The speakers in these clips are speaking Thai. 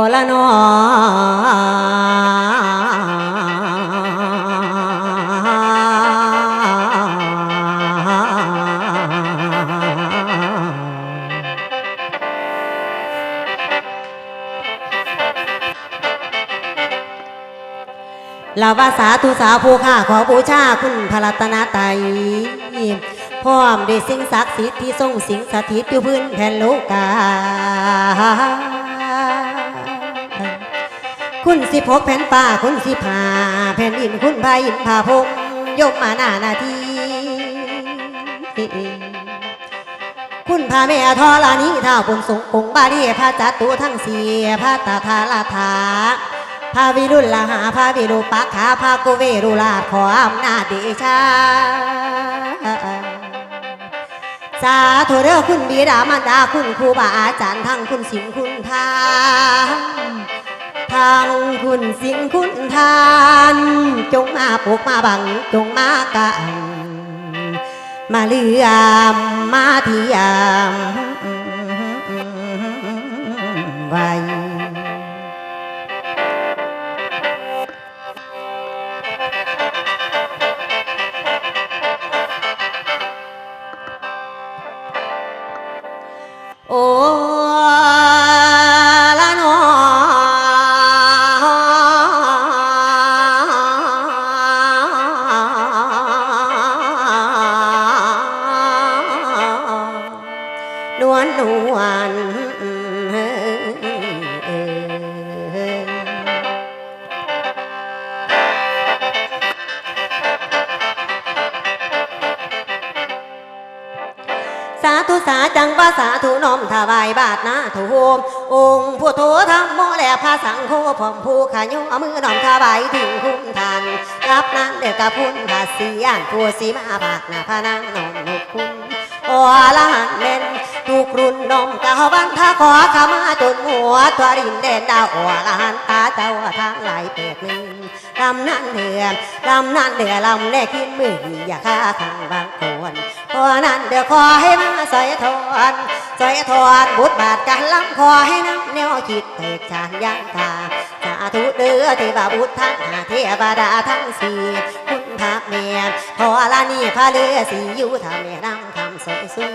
อละนอลาวาสาธุสาภูค่าขอบูชาคุณพระรัตนตรัยพร้อมด้วยสิ่งศักดิ์สิทธิ์ที่ทรงสิงสถิตอยู่พื้นแผ่นโลกา คุณสิพกแผ่นป่าคุณสิผาแผ่นดินคุณพายินพาพงยกมาหน้านาทีคุณพาแม่ทอลานี้ท้าวบุญสงกงบาลีพระจัตุทั้งเสียพระตาทาลาถาพาวิรุลหาพาวิรุปักขาพาโกเวรุลาขออำนาจเดชาสาธุเด้อคุณบิดามารดาคุณครูบาอาจารย์ทั้งคุณสิงคุณทา ทางคุณสิงห์คุณทาน จงมาปกมาบัง จงมากังมาเลือมมาเทียมไว้ นสาธุสาจังว่าสาธุน้อมถวายบาทนาถูมองค์ผู้โทธรรมโมและพระสังโฆพร้อมผู้ขยเอามือน้อมถวายถึงคุณทานรับนั้นเด็กกับพุ่นภาษีอ่านผู้สีมาบากน้าพระนางน้อมนุคุณโอละหันเล่น ทุกรุ่นนมกะวันทาขอขมาจนหัวตัวรินเด่นดาวโอละหันตาเจ้าทางไหลเปิดมือลำนั้นเดือนลำนั้นเดือลำแน่ขึ้นมืออย่าฆ่าขังบางคนพอนั้นเดือขอให้มาใส่ทอนใส่ทอนบุตรบาทกันลำขอให้น้ำแนวคิดเตกชานยังทาสาธุเดือเทวบุตรทั้งหาเทวดาทั้งสี่คุณพระเมียพอละนี่พระเลือสีอยู่ทำเมียนำ สอยสู้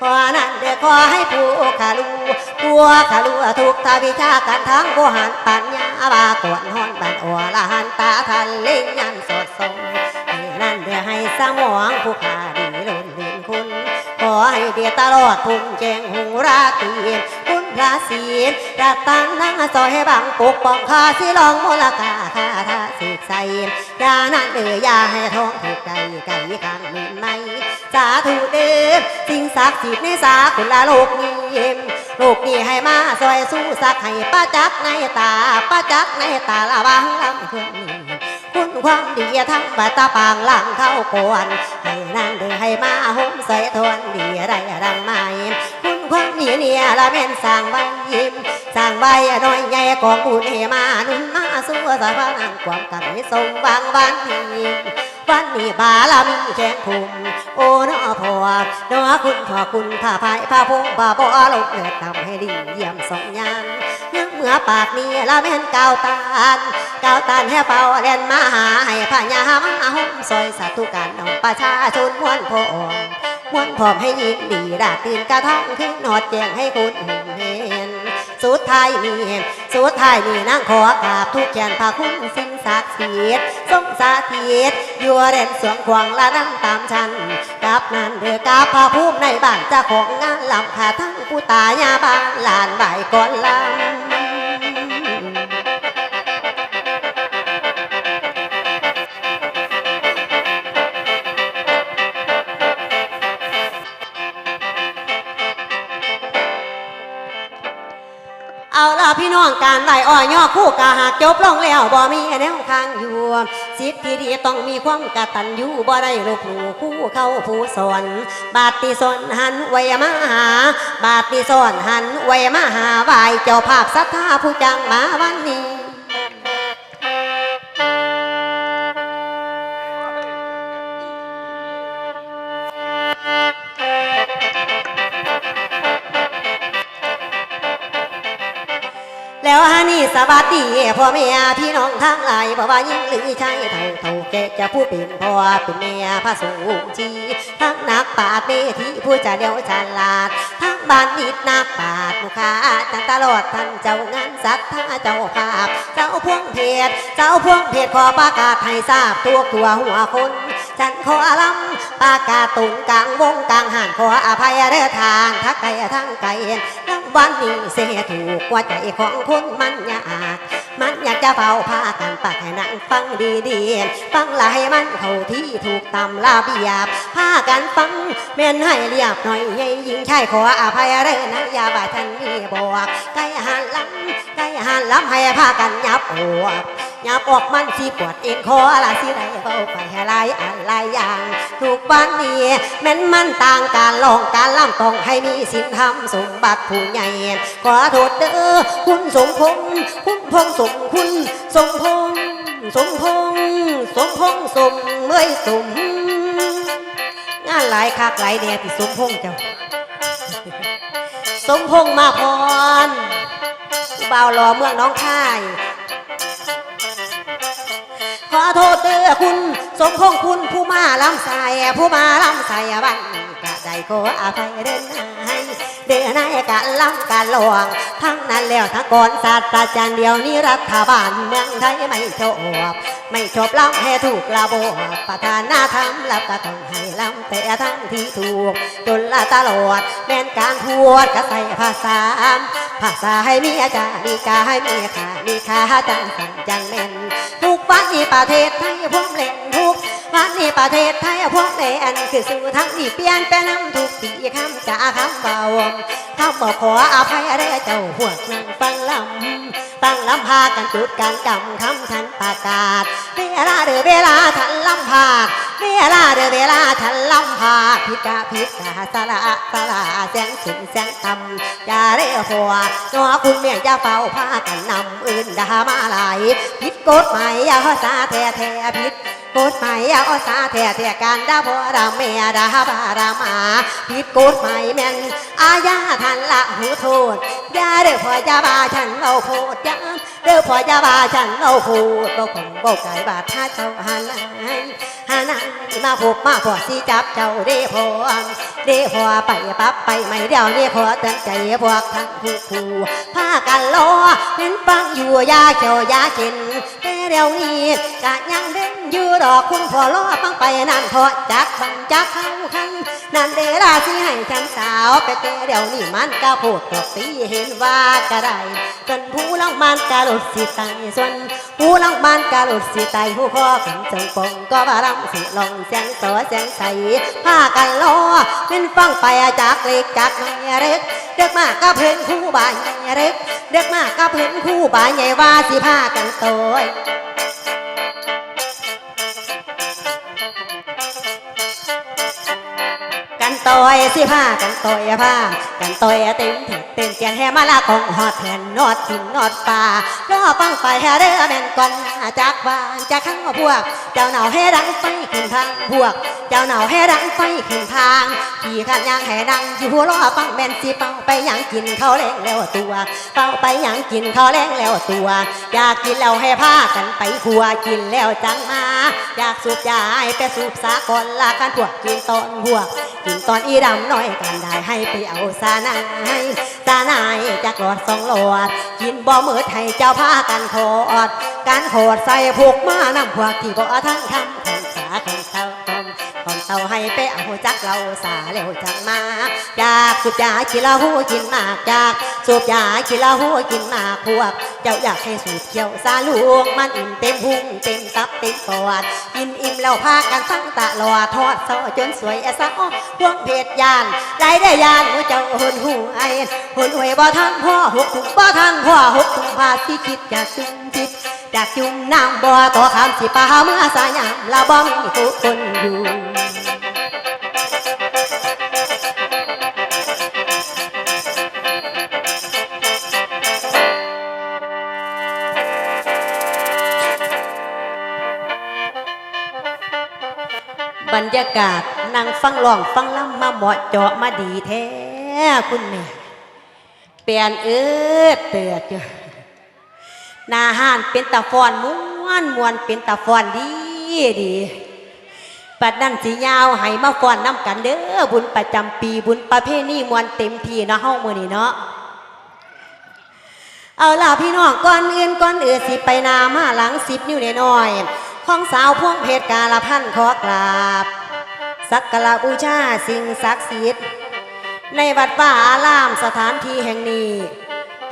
พอนั้นเด็กขอให้ผู้ขาลูผู้ขาลูทุกทวิชากันทั้งโบหันปัญญาบากวนหอนบันอวละหันตาทันเล่นยันสดทรงนั่นเดือให้สมองผู้ขาดีล้นลินคุณข อให้เดียตลอดพุ่งแจงหูราตรีคุณพระศีลรัตตังนังซอยให้บังปกป้องข้าสิลองมลกาคาทาสิกใส่ยานั้นเดือยาให้ท้องถูกใจไก่ข้างมือในสาธุเด้อสิ่งศักดิ์สิทธิ์ในสาคุณละโลกนี้โลกนี้ให้มาซอยสู้สักให้ป้าจักในตาป้าจักในตาละวังลำคุณนี้คุณความดีทั้งบาตาปางหลังเข้ากวน นางเดือให้มาห่มใส่ทวนดีไรรังไม้คุณความดีเนี่ยละเม่นสร้างใบยิ้มสร้างใบน้อยใหญ่กองบุญให้มานุ่นมาสู้สะพานังความกันให้ทรงบางวันนี้วันนี้บาลามีแข่งคุมโอ้นอพอเนอคุณพอคุณพาพายพาพงพาบ่อลงเลือดทำให้ดีเยี่ยมสองยานยั งือปากนี้ละแม่นก้าวตานก้าวตานให้เฝ้าเล่นมาหาให้พญามาห่มซอยสาธุการน้องประชาชนมวนพร้อมมวนพร้อมให้ยินดีดาตื่นกระทั่งขึ้นนอดแจงให้คุณเห็นสุดท้ายนี้สุดท้ายนี้นั่งขอกราบทุกแกนพาคุณสิ่งศักดิ์สิทธิ์ทรงสาธิตยู่เด่นสวงควางละนั่งตามฉันกับนั้นเดือกาพาภูมิในบ้านจ้าของงานลำขาทั้งผู้ตายาบ้านลานใบก่อนลำ พี่น้องการไล่อ้อยย่อคู่กาหากจบลงแล้วบ่มีแนวทางอยู่สิทธิที่ดีต้องมีความกตัญญูบ่ได้ลบหลู่คู่เข้าผู้สอนบาติสนหันไวยมาหา บาติสนหันไวยมาหาไหวเจ้าภาพศรัทธาผู้จังมาวันนี้ สวัสดีพ่อแม่พี่น้องทั้งหลายบ่ว่ายิ่งหรือชายเท่าเท่าแก่จะผู้เป็นพ่อเป็นแม่พระสูงชีทั้งนักปราชญ์เมธีผู้จะเดียวฉลาด บ้านนิดนักปาชญ์ลูกค้าจังตลอดท่านเจ้างานสัตว์ท่าเจ้าภาพ เจ้าพวงเพจเจ้าพวงเพจขอประกาศให้ทราบตัวตัวหัวคน ฉันขอลำประกาศตุงกลางวงกลางหันขออภัยเด้อทางทักไกลทั้งไกลรางวัลนี้เสียถูกกว่าใจของคนมันยาก มันอยากจะเฝ้าพากันปากให้นั่งฟังดีๆฟังหลายมันเข้าที่ถูกตำลาเบียบพากันฟังแม่นให้เรียบหน่อยใหญ่ยิงชายขออภัยเด้อนะอย่าว่าฉันมีบอกไก่หันลำไก่หันลำให้พากันยับหัว ยับออกมันสิปวดเอ็นคอละสิได้เบาไปให้หลายอันหลายอย่างทุกวันนี้แม่นมันต่างการลองการล่ำต้องให้มีสินธรรมสมบัติผู้ใหญ่ขอโทษเด้อคุณสมพงษ์คุณพงษ์สมคุณสมพงษ์สมพงษ์สมพงษ์สมเมื่อยสมงานหลายคักหลายแน่ที่สมพงษ์เจ้า สมพงษ์มาพรบ่าวรอเมืองน้องค่าย อโทษเด้อคุณ สมพงคุณผู้มาลำใส่ผู้มาลำใส่บันนี้ก็ได้ขออภัยเด้อนาย เดินนายการลำการลวง ทั้งนั้นแล้วทั้งก่อนศาสตราจารย์เดียวนี้รัฐบาลเมืองไทยไม่ชอบไม่ชอบล้ำให้ถูกระบบประธานาธรรมแล้วก็ต้องให้ลำแต่ทั้งที่ถูกจนละตลอดแม่นการพูดก็ใส่ภาษา ภาษาให้มีอาจารย์มีกาให้มีค่ามีค่าจังสันจังแม่นทุกวันนี้ประเทศไทยพวกเล่นทุกวันนี้ประเทศไทยพวกเล่นคือสู่ทั้งนี้เปลี่ยนแปลงทุกปีคำจาคำเบาคำบอกขออภัยอะไรเจ้าพวกนั่งฟังลำตั้งลำพากันจุดการกำคำทันประกาศเวลาเดือเวลาทันลำพาดเวลาเดือเวลาทันลำพาพิกาพิกาสละสละแสงสูงแสงต่ำอย่าเรียกหัวนัวคุณเมียจะเฝ้าพากันนำอื่นดามาไหลายผิดกฎหมายอย่าภาแท้แท้ผิดกฎหมายอย่าภาแท้แท้การด่าพอดาแม่ด่าบาด่ามาผิดกฎหมายแม่นอาญาทันละหูโทษอย่าเด้อพ่อยาบาฉันเราโพดย่าเด้อพ่อยาบาฉันเราโพดเราคงบอกไก่บาดถ้าเจ้าหันไหนหันไหนมาพบมาพอสิจับเจ้าเด้พอเด้พอไปปั๊บไปไม่เดียวนี่ขอเตือนใจพวกทั้งคู่คู่พากันล้อเห็นฟังอยู่ยาเจ้ายากินแต่เดี๋ยวนี้กะยังเด่นอ ยู่ดอกคุณพ่อรอฟังไปนั่นทอดจักบังจักเข้าคันนั่นเดราที่ให้ฉันสาวไปแต่เดี๋ยวนี้มันก็พูดกับตีเห็นว่าก็ได้ส่วนผู้ลังมันกะหลุดสิตายส่วนผู้ลังมันกะหลุดสิตายผู้ข้อขันจงปงก็บารำสิลองแสงสอแสงใสพากันรอเป็นฟังไปจากเล็กจากน้อยเล็กเด็กมากก็เพิ่นคู่บ่ายใหญ่เล็กเด็กมากก็เพิ่นคู่บ่ายใหญ่ว่าสิพากันโตย ต่อยสิผ้ากันต่อยผ้ากันต่อยเต็มเถิดเต็มเจียนแห่มาละของหอดแทนนอดทินนอดป่าล่อฟังไฟแห่เด้อแม่นก่อนหน้าจากบ้านจากข้างพวก เจ้าหนาวให้ดังไฟขึ้นทางพวก เจ้าหนาวให้ดังไฟขึ้นทางขี่ขันยางให้ดังอยู่หัวล้อฟังแม่นสิเป่าไปยังกินข้าวแรงแล้วตัว เป่าไปยังกินข้าวแรงแล้วตัว อยากกินแล้วให้พากันไปครัวกินแล้วจังมา อยากสูบยาให้ไปสูบสากลละกันพวกกินตอนพวกกินตอนอนอีดำน้อยกันได้ให้ไปเอาสานายสานายจากหลอดสองหลอด กินบ่มืดให้เจ้าพากันโคอด การโคดใส่ผูกมานำพวกที่บ่ทั้งคำทั้งสาทั้งเต้า ตอมก่อนเต้าให้ไปเอาจักเราสาแล้วจังมาอยากสูบยากินเหล้าหูกินมากอยากสูบยากินเหล้าหูกินมากพวก เจ้าอยากให้สูบเขียวสาลูกมันอิ่มเต็มพุงเต็มตับเต็มปอดกินอิ่มแล้วพากันตั้งตะลอทอดเสาจนสวยแอสะอ้อพวงเพชรยานได้ได้ยานหัวเจ้าหุนหูไอหุนหวยบ่ทันพ่อหกถุงบ่ทันพ่อหกถุงพาสิคิดอยากจุ่มจิตอยากจุ่มน้ำบ่ต่อคำสิปาเมื่อสายามละบ่มีทุกคนอยู่ บรรยากาศนั่งฟังร้องฟังล่ำมาเหมาะเจาะมาดีแท้คุณแม่เปลี่ยนเอิดเตือดอยู่หนาห้านเป็นตาฟอนม้วนมวนเป็นตาฟอนดีดีปัดนั่นสียาวให้มาฟอนน้ำกันเด้อบุญประจำปีบุญประเพณีมวนเต็มทีเนาะเฮามือนี้เนาะเอาล่ะพี่น้องก่อนอื่นก่อนอื่นสิไปนามาหลังสิบนิ้วน้อย ของสาวพวงเพชรกาลพันขอกราบ สักการะบูชาสิ่งศักดิ์สิทธิ์ในวัดว่าอารามสถานที่แห่งนี้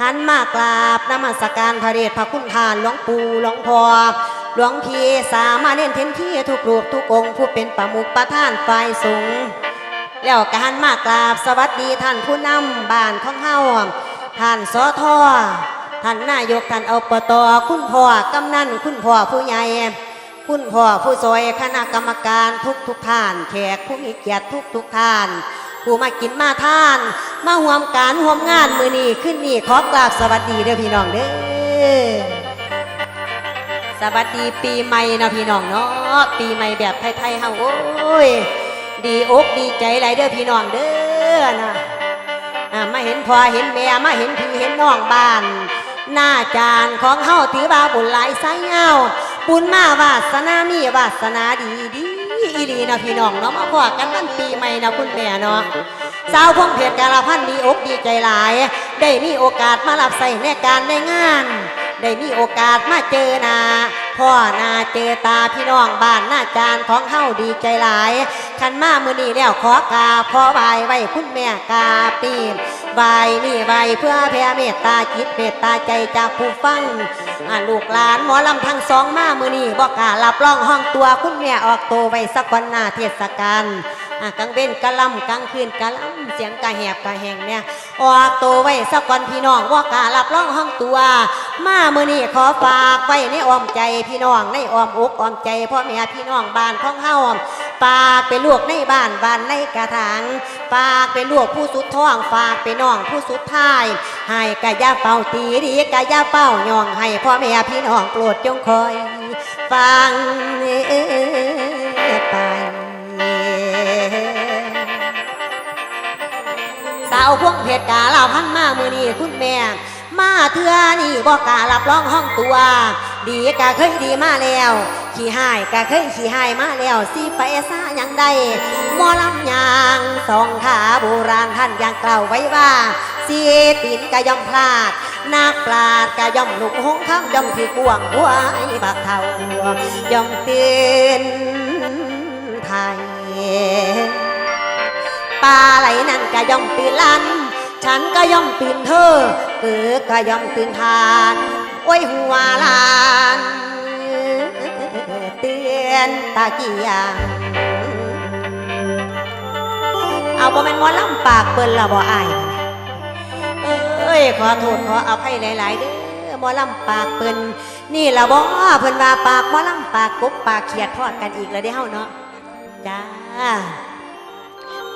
หันมากราบนมัสการพระเดชพระคุณทานหลวงปู่หลวงพ่อหลวงพี่สามารถเน้นเทนที่ทุกรูปทุกองค์ผู้เป็นประมุขประธานฝ่ายสงแล้วกหันมากราบสวัสดีท่านผู้นำบ้านของเฮาท่านสอทอท่านนายกท่านอปตคุณพ่อกำนันคุณพ่อผู้ใหญ่ คุณพ่อผู้ซอยคณะกรรมการทุกทุกท่าน แขกผู้มีเกียรติทุกทุกท่าน ผู้มากินมาทาน มาห่วมการห่วมงานมือนี้ขึ้นนี่ขอกราบสวัสดีเด้อพี่น้องเด้อสวัสดีปีใหม่นะพี่น้องเนาะปีใหม่แบบไทยๆเฮาโอ้ยดีอกดีใจหลายเด้อพี่น้องเด้อนะมาเห็นพ่อเห็นแม่มาเห็นพี่เห็นน้องบ้าน หน้าจานของเฮาถือว่าบุญหลายไสเงา บุญมาวาสนามีวาสนาดีดีอีหลีนะพี่น้องเนาะมาพอกันวันปีใหม่นะคุณแม่เนาะสาวพงเพชรกาลพันธ์ดีอกดีใจหลาย ได้มีโอกาสมารับใส่ในการในงาน ได้มีโอกาสมาเจอนาพ่อนาเจอตาพี่น้องบ้านหน้าจานของเฮาดีใจหลายขันมามือนี้แล้วขอกาขอไหวไว้คุณแม่กาบตีนไหวนี่ไหวเพื่อแผ่เมตตาจิตเมตตาใจจากผู้ฟัง ลูกหลานหมอลำทั้งสองมามือนี้บอกการับรองห้องตัวคุณแม่ออกโตวไว้สักวันหน้าเทศกาลอากลางเว้นกะลำกลางคืนกะลำเสียงกะแหบกะแหงเนี่ยออกโตวไว้สักวันพี่น้องบอกการับรองห้องตัว มามือนี้ขอฝากไว้ในอ้อมใจพี่น้องในอ้อมอกอ้อมใจพ่อแม่พี่น้องบ้านของเฮาฝากเป็นลูกในบ้านบ้านในกระถางฝากเป็นลูกผู้สุดท้องฝากเป็นน้องผู้สุดท้ายให้กะยาเป่าตีดีกะยาเป่าย่องให้พ่อแม่พี่น้องโปรดจงคอย ฟังไปสาวพวงเพชรกาลาพันมามือนี้คุณแม่มาเถื่อนี่บอกการับรองห้องตัว ดีกะเคยดีมาแล้ว ขี่หายกะเคยขี่หายมาแล้วสิไปซายังได้มอลำยางสองขาโบราณท่านยังกล่าวไว้ว่า สีตินกะย่อมพลาดนักปราดกะย่อมหลุกหงข้าย่อมถือกวงหัวไอ้บักเท่าย่อมเตือนไทยปลาไหลนั่นก็ย่อมตื่นลันฉันก็ย่อมตื่นเธอเกือก็ย่อมตื่นทานโอ้ยหัวลานเตือนตากี่อย่างเอาบ่แม่นมอลำปากเปิ้นละบ่อายเอ้ ย ขอโทษขออภัยหลาย ๆ เด้อหมอลำปากเปิ้นนี่ละบ่เพิ่นว่าปากหมอลำปากกบปากเขียดทอดกันอีกแล้วเด้เฮาเนาะจ้า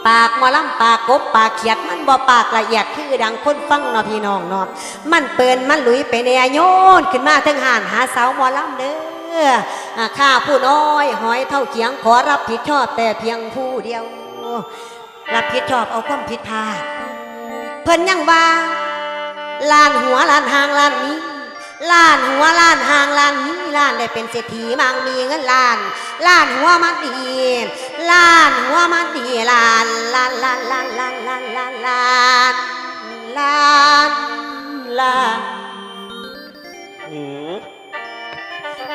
ปากหมอลำปากกบปากเขียดมันบ่ปากละเอียดคือดังคนฟังเนาะพี่น้องเนาะมันเปินมันลุยไปในโยนขึ้นมาถึงหานหาเสาหมอลำเด้อข้าผู้น้อยหอยเท่าเขียงขอรับผิดชอบแต่เพียงผู้เดียว รับผิดชอบเอาความผิดพลาดเพิ่นยังว่า ล้านหัวล้านหางล้านนี้ล้านหัวล้านหางล้านนี้ล้านได้เป็นเศรษฐีมังมีเงินล้านล้านหัวมันดีล้านหัวมันดีล้านล้านล้านล้านล้านล้านล้านล้านล้านล้าน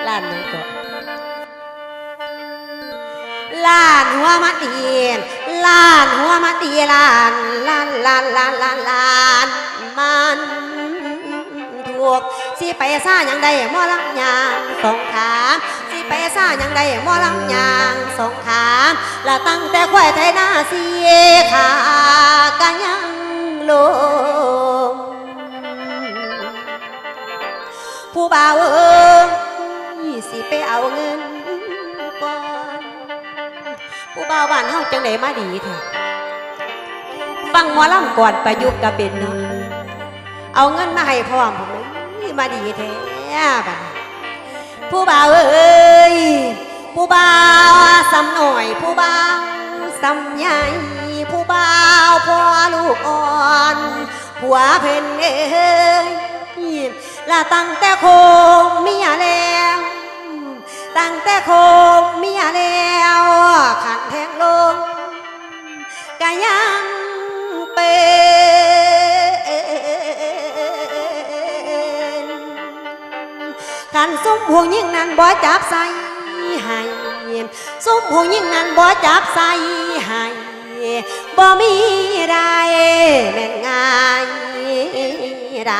ล้านหนึ่งก็ล้านหัวมาตีล้านหัวมาตีล้านล้านล้านล้านล้านล้าน มันถูกสิไปซ่าอย่างใดมอลำยางสองขาสิไปซ่าอย่างใดมอลำยางสองขาและตั้งแต่ควายไทยนาเสียขาก็ยังลงผู้บ่าวเอ้ยสิไปเอาเงินก่อนผู้บ่าวบ้านเฮาจังไดมาดีเถอะฟังหมอลำก่อนประยุกต์ก็เป็นเนาะ เอาเงินมาให้พร้อมผมเลยมาดีแท้บัดผู้บ่าวเอ้ยผู้บ่าวสำหน่อยผู้บ่าวสำใหญ่ผู้บ่าวพ่อลูกอ่อนผัวเพ่นเอ้ยละตั้งแต่โคมเมียแล้วตั้งแต่โคมเมียแล้วขันแทงลงก็ยังเป็น ซุ้มพวยิ่งนั้นบ่จับใส่ให้ซุ้มพวยิ่งนั้นบ่จับใส่ให้บ่มีไรแม่งไงไร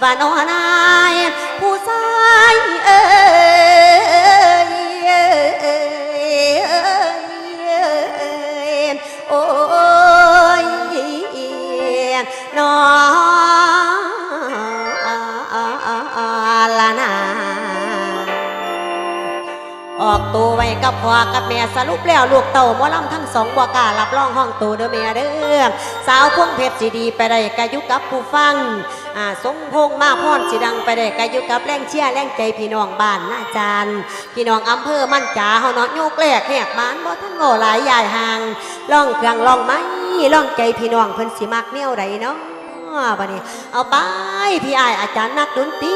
ว่านอนายผู้ชายเอ้ยโอ้ยนอง ออกตัวไว้กับพ่อกับแม่สรุปแล้วลูกเต่ามอลำทั้งสองบัวกล้ารับรองห้องตัวเด้อแม่เด้อสาวพวงเพชรสีดีไปได้กายุกับผู้ฟังอ่าสงพงมาพรสีดังไปได้กายุกับแรงเชียแรงใจพี่น้องบ้านน้าจานพี่น้องอำเภอมั่นจ๋าเฮานอนโยกแหลกแหกบ้านบ่ท่านโง่หลายใหญ่ห่างล่องเครื่องล่องไม้ล่องใจพี่น้องเพิ่นสิมักเนี่ยไรเนาะบัดนี้เอาไปพี่อายอาจารย์นักดนตรี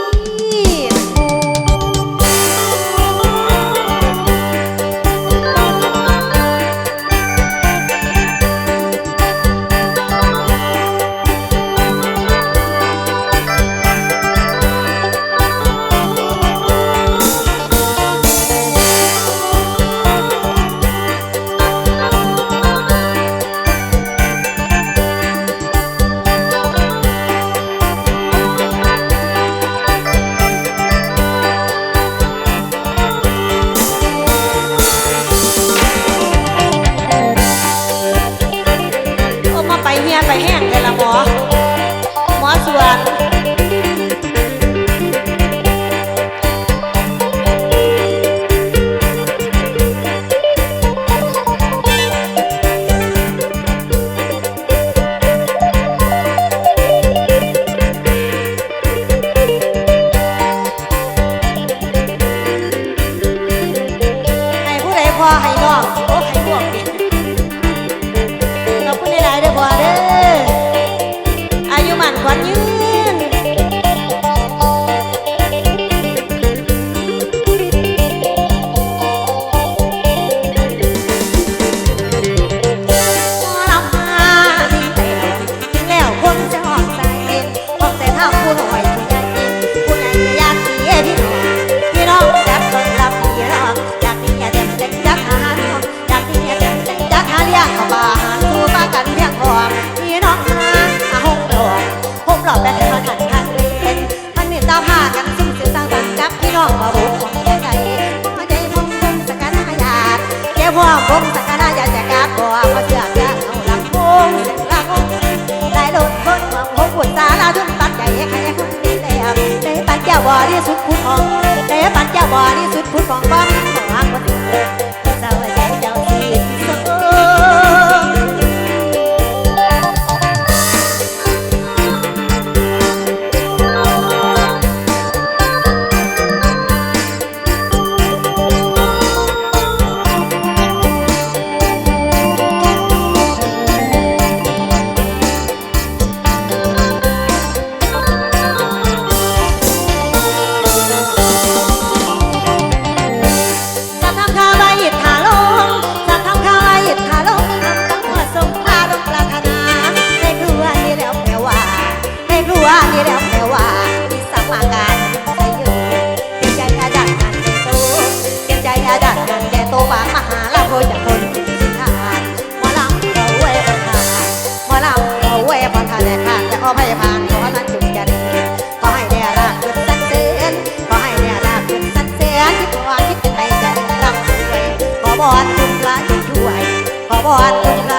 อน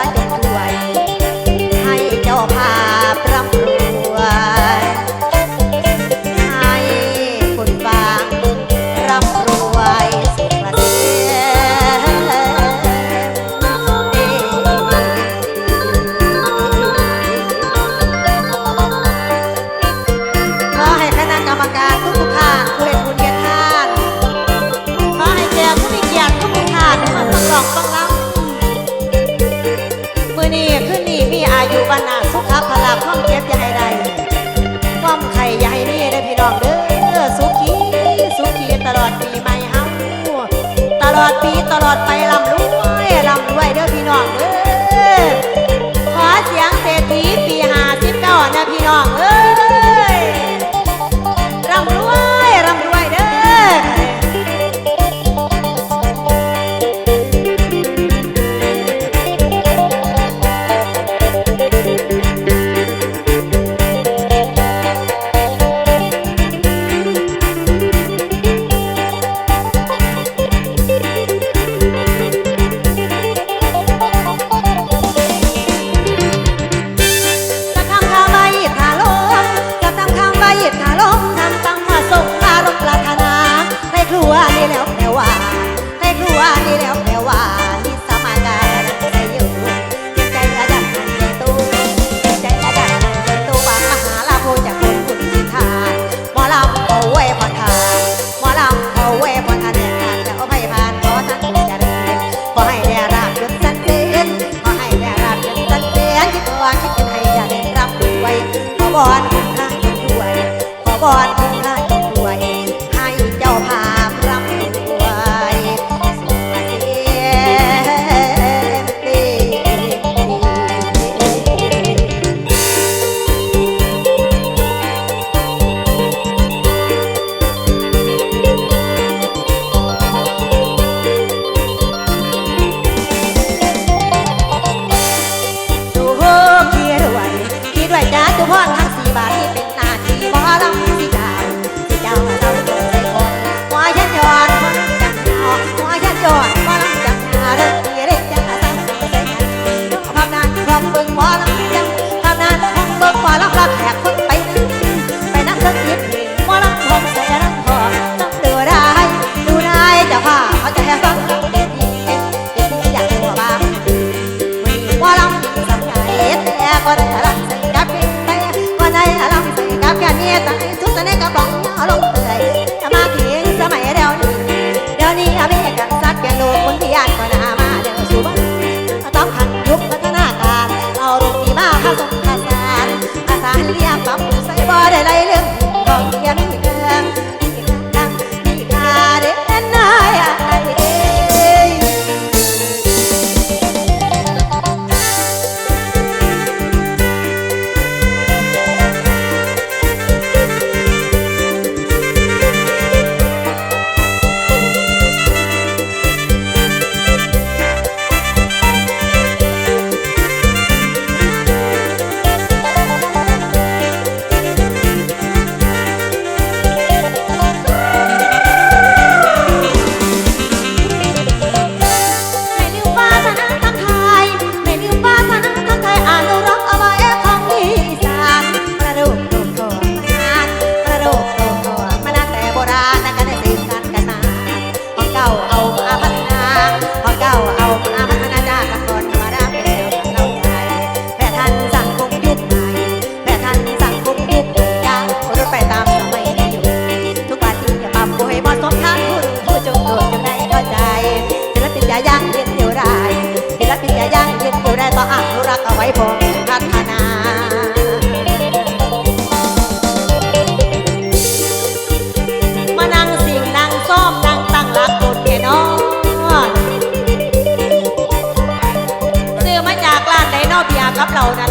ล ลอดไปลำรวยลำรวยเด้อพี่น้อง รับเรานะ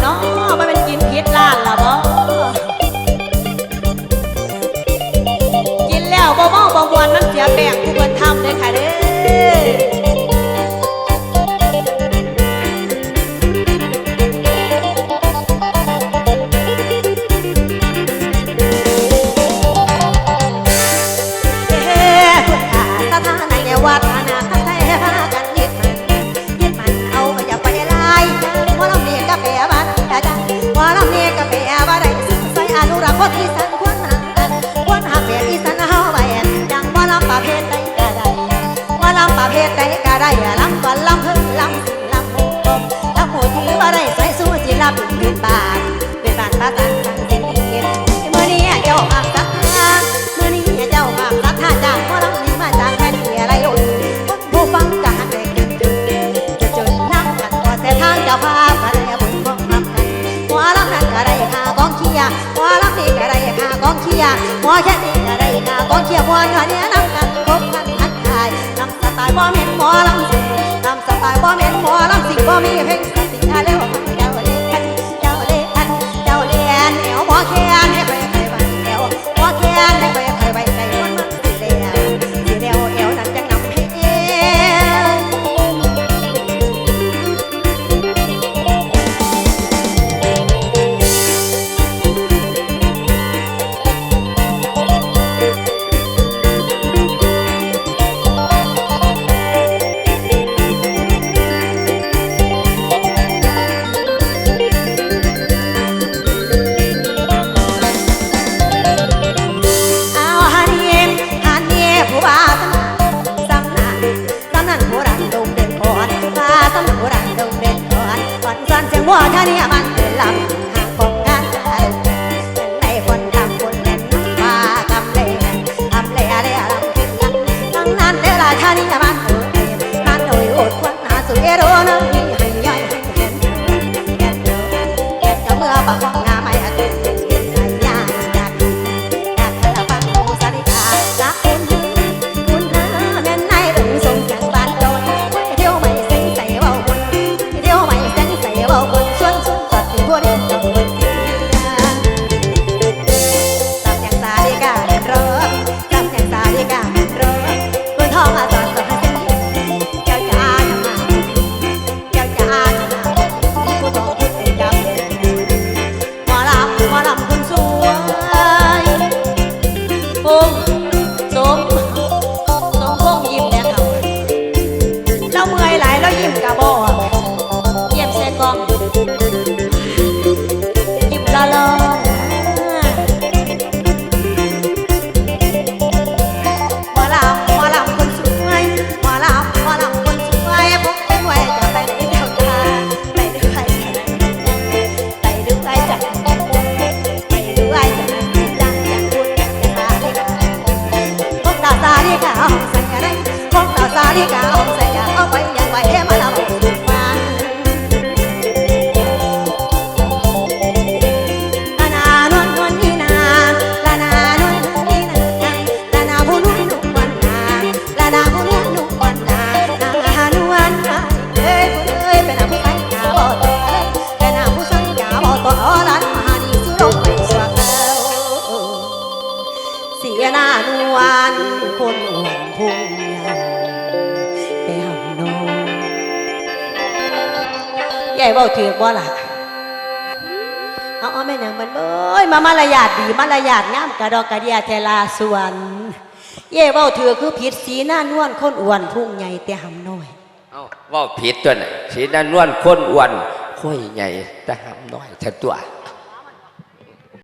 แค่นี้อะไรกาก้อนเขียวมวนกันเนี่ยนำกันพบกันทักทายนำสไตล์บ่เหม็นหมอลำสิ่งนำสไตล์บ่เหม็นหมอลำสิ่งบ่มีเพลงสติอาเร็ว บ่ล่ะเอาแม่นางมันเอ้ยมามารยาทดีมารยาทงามกระดอกกระเดียเทลาส่วนเย่เว้าเธอคือผิดสีหน้านวลข้นอ้วนพุ่งใหญ่แต่หำน้อยเอาว่าผิดตัวไหนสีหน้านวลข้นอ้วนค่อยใหญ่แต่หำน้อยแต่ตัว